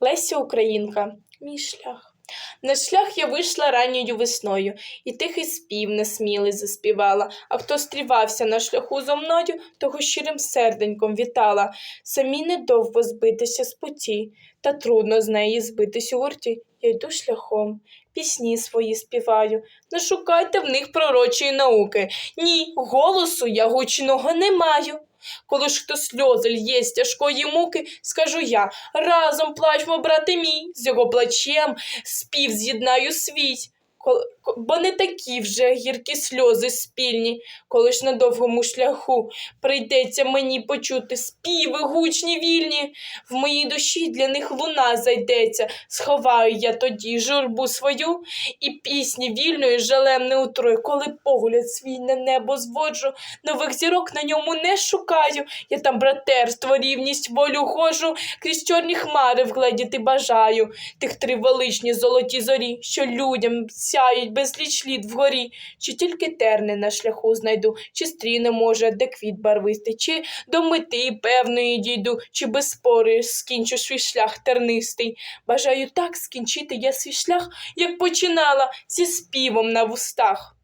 Леся Українка, мій шлях. На шлях я вийшла ранньою весною, і тихий спів несмілий заспівала. А хто стрівався на шляху зо мною, того щирим серденьком вітала. Самі недовго збитися з путі, та трудно з неї збитись у гурті. Я йду шляхом, пісні свої співаю. Не шукайте в них пророчої науки. Ні, голосу я гучного не маю. Коли ж хто сльози лє з тяжкої муки, скажу я, разом плачмо, брате мій, з його плачем спів з'єднаю свій. Бо не такі вже гіркі сльози спільні, коли ж на довгому шляху прийдеться мені почути співи гучні вільні. В моїй душі для них луна зайдеться, сховаю я тоді журбу свою і пісні вільної жалем не утрую, коли погляд свій на небо зводжу, нових зірок на ньому не шукаю. Я там братерство, рівність, волю хожу, крізь чорні хмари вгледіти бажаю. Тих три величні золоті зорі, що людям сяють безліч літ вгорі. Чи тільки терни на шляху знайду, чи стріне, може, де квіт барвистий, чи до мети певної дійду, чи без спори скінчу свій шлях тернистий. Бажаю так скінчити я свій шлях, як починала зі співом на вустах.